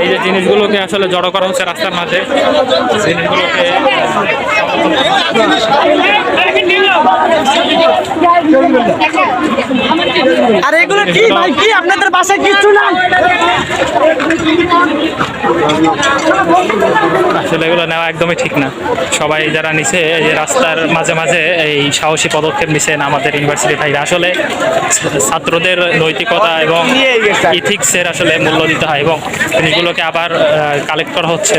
এই যে জিনিসগুলোকে আসলে জড়ো করা হচ্ছে রাস্তার মাঝে জিনিসগুলোকে, আর এগুলো কি ভাই? কি আপনাদের বাসায় কিচ্ছু নাই? আসলে এগুলো নেওয়া একদমই ঠিক না। সবাই যারা নিছে, এই রাস্তার মাঝে মাঝে এই সাহসী পদক্ষেপ নিছেন আমাদের ইউনিভার্সিটি ভাইরা, আসলে ছাত্রদের নৈতিকতা এবং ইথিক্সের আসলে মূল্য দিতে হয় এবং এগুলোকে আবার কালেক্ট করা হচ্ছে।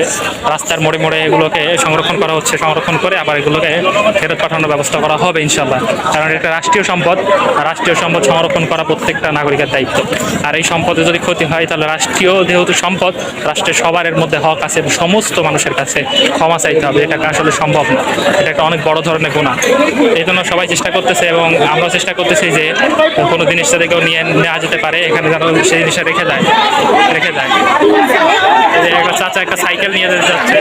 রাস্তার মোড়ে মোড়ে এগুলোকে সংরক্ষণ করা হচ্ছে, সংরক্ষণ করে আবার এগুলোকে ফেরত পাঠানোর ব্যবস্থা করা হবে ইনশাল্লাহ কারণ এটা রাষ্ট্রীয় সম্পদ রাষ্ট্রীয় সম্পদ সংরক্ষণ করা প্রত্যেকটা নাগরিকের দায়িত্ব। আর এই সম্পদে যদি ক্ষতি হয়, তাহলে রাষ্ট্রীয় যেহেতু সম্পদ, রাষ্ট্রের সবারের মধ্যে হক আছে সমস্ত মানুষের কাছে ক্ষমা চাইতে হবে এটা আসলে সম্ভব না। এটা একটা অনেক বড় ধরনের গুণা এই জন্য সবাই চেষ্টা করতেছে এবং আমরাও চেষ্টা করতেছি যে কোনো জিনিস যাতে কেউ নিয়ে নেওয়া যেতে পারে এখানে যেন সেই জিনিসটা রেখে যায় রেখে যায় এই যে একটা চাচা একটা সাইকেল নিয়ে যেতে যাচ্ছে।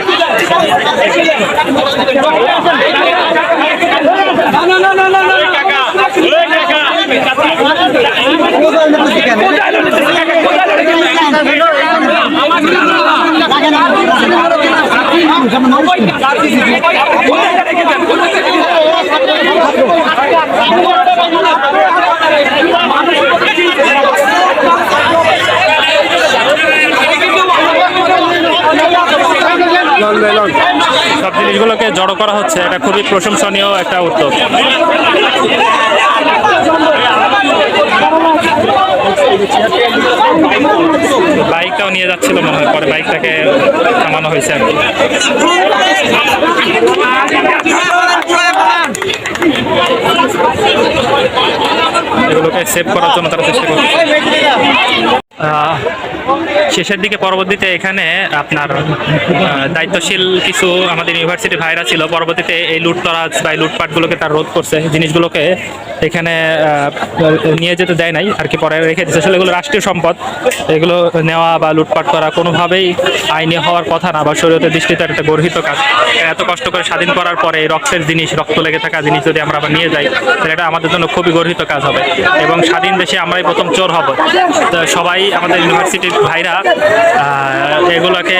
সব জিনিসগুলোকে জড়ো করা হচ্ছে এটা খুবই প্রশংসনীয় একটা উদ্যোগ। বাইকটাও নিয়ে যাচ্ছিল মনে হয়, পরে বাইকটাকে থামানো হয়েছে আর কি। এগুলোকে সেভ করার জন্য তারা চেষ্টা করছে। শেষের দিকে পরবর্তীতে এখানে আপনার দায়িত্বশীল কিছু আমাদের ইউনিভার্সিটি ভাইরা ছিল, পরবর্তীতে এই লুটতরাজ বা লুটপাটগুলোকে তার রোধ করছে। জিনিসগুলোকে এখানে নিয়ে যেতে দেয় নাই, আর কি পরে রেখে দিচ্ছে আসলে এগুলো রাষ্ট্রীয় সম্পদ। এগুলো নেওয়া বা লুটপাট করা কোনোভাবেই আইনি হওয়ার কথা না, বা শরীয়তের দৃষ্টিতে একটা গর্হিত কাজ। এত কষ্ট করে স্বাধীন করার পরে রক্তের জিনিস, রক্ত লেগে থাকা জিনিস যদি আমরা আবার নিয়ে যাই, তাহলে এটা আমাদের জন্য খুবই গর্হিত কাজ হবে। এবং স্বাধীন দেশে আমরাই প্রথম চোর হব। সবাই আমাদের ইউনিভার্সিটির ভাইরা এগুলোকে